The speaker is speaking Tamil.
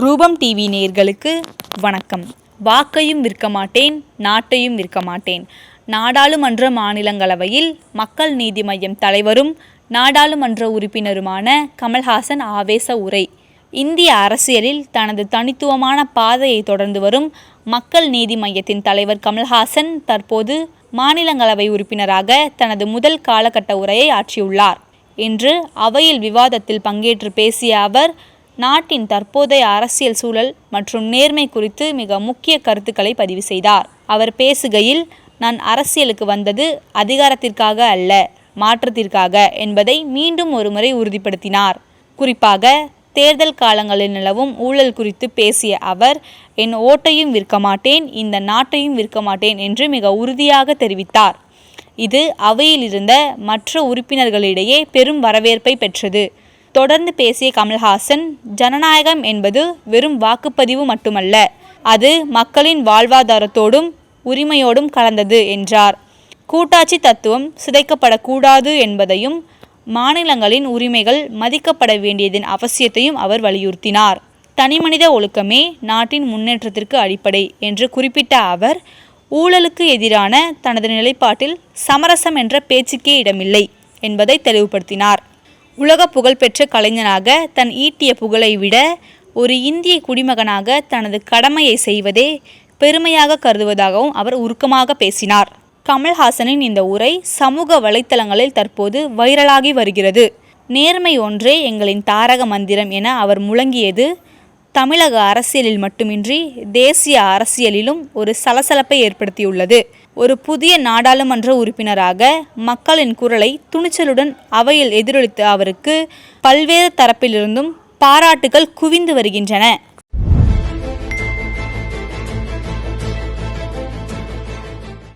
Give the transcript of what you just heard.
ரூபம் டிவி நேர்களுக்கு வணக்கம். வாக்கையும் விற்க மாட்டேன் நாட்டையும் விற்க மாட்டேன் நாடாளுமன்ற மாநிலங்களவையில் மக்கள் நீதி மையம் தலைவரும் நாடாளுமன்ற உறுப்பினருமான கமல்ஹாசன் ஆவேச உரை. இந்திய அரசியலில் தனது தனித்துவமான பாதையை தொடர்ந்து வரும் மக்கள் நீதி மையத்தின் தலைவர் கமல்ஹாசன் தற்போது மாநிலங்களவை உறுப்பினராக தனது முதல் காலகட்ட உரையை ஆற்றியுள்ளார். இன்று அவையில் விவாதத்தில் பங்கேற்று பேசிய அவர் நாட்டின் தற்போதைய அரசியல் சூழல் மற்றும் நேர்மை குறித்து மிக முக்கிய கருத்துக்களை பதிவு செய்தார். அவர் பேசுகையில் நான் அரசியலுக்கு வந்தது அதிகாரத்திற்காக அல்ல மாற்றத்திற்காக என்பதை மீண்டும் ஒருமுறை உறுதிப்படுத்தினார். குறிப்பாக தேர்தல் காலங்களில் நிலவும் ஊழல் குறித்து பேசிய அவர் என் ஓட்டையும் விற்க மாட்டேன் இந்த நாட்டையும் விற்க மாட்டேன் என்று மிக உறுதியாக தெரிவித்தார். இது அவையில் இருந்த மற்ற உறுப்பினர்களிடையே பெரும் வரவேற்பை பெற்றது. தொடர்ந்து பேசிய கமல்ஹாசன் ஜனநாயகம் என்பது வெறும் வாக்குப்பதிவு மட்டுமல்ல அது மக்களின் வாழ்வாதாரத்தோடும் உரிமையோடும் கலந்தது என்றார். கூட்டாட்சி தத்துவம் சிதைக்கப்படக்கூடாது என்பதையும் மாநிலங்களின் உரிமைகள் மதிக்கப்பட வேண்டியதன் அவசியத்தையும் அவர் வலியுறுத்தினார். தனிமனித ஒழுக்கமே நாட்டின் முன்னேற்றத்திற்கு அடிப்படை என்று குறிப்பிட்ட அவர் ஊழலுக்கு எதிரான தனது நிலைப்பாட்டில் சமரசம் என்ற பேச்சுக்கே இடமில்லை என்பதை தெளிவுபடுத்தினார். உலக புகழ்பெற்ற கலைஞனாக தன் ஈட்டிய புகழை விட ஒரு இந்திய குடிமகனாக தனது கடமையை செய்வதே பெருமையாக கருதுவதாகவும் அவர் உருக்கமாக பேசினார். கமல்ஹாசனின் இந்த உரை சமூக வலைத்தளங்களில் தற்போது வைரலாகி வருகிறது. நேர்மை ஒன்றே எங்களின் தாரக மந்திரம் என அவர் முழங்கியது தமிழக அரசியலில் மட்டுமின்றி தேசிய அரசியலிலும் ஒரு சலசலப்பை ஏற்படுத்தியுள்ளது. ஒரு புதிய நாடாளுமன்ற உறுப்பினராக மக்களின் குரலை துணிச்சலுடன் அவையில் எதிரொலித்த அவருக்கு பல்வேறு தரப்பிலிருந்தும் பாராட்டுகள் குவிந்து வருகின்றன.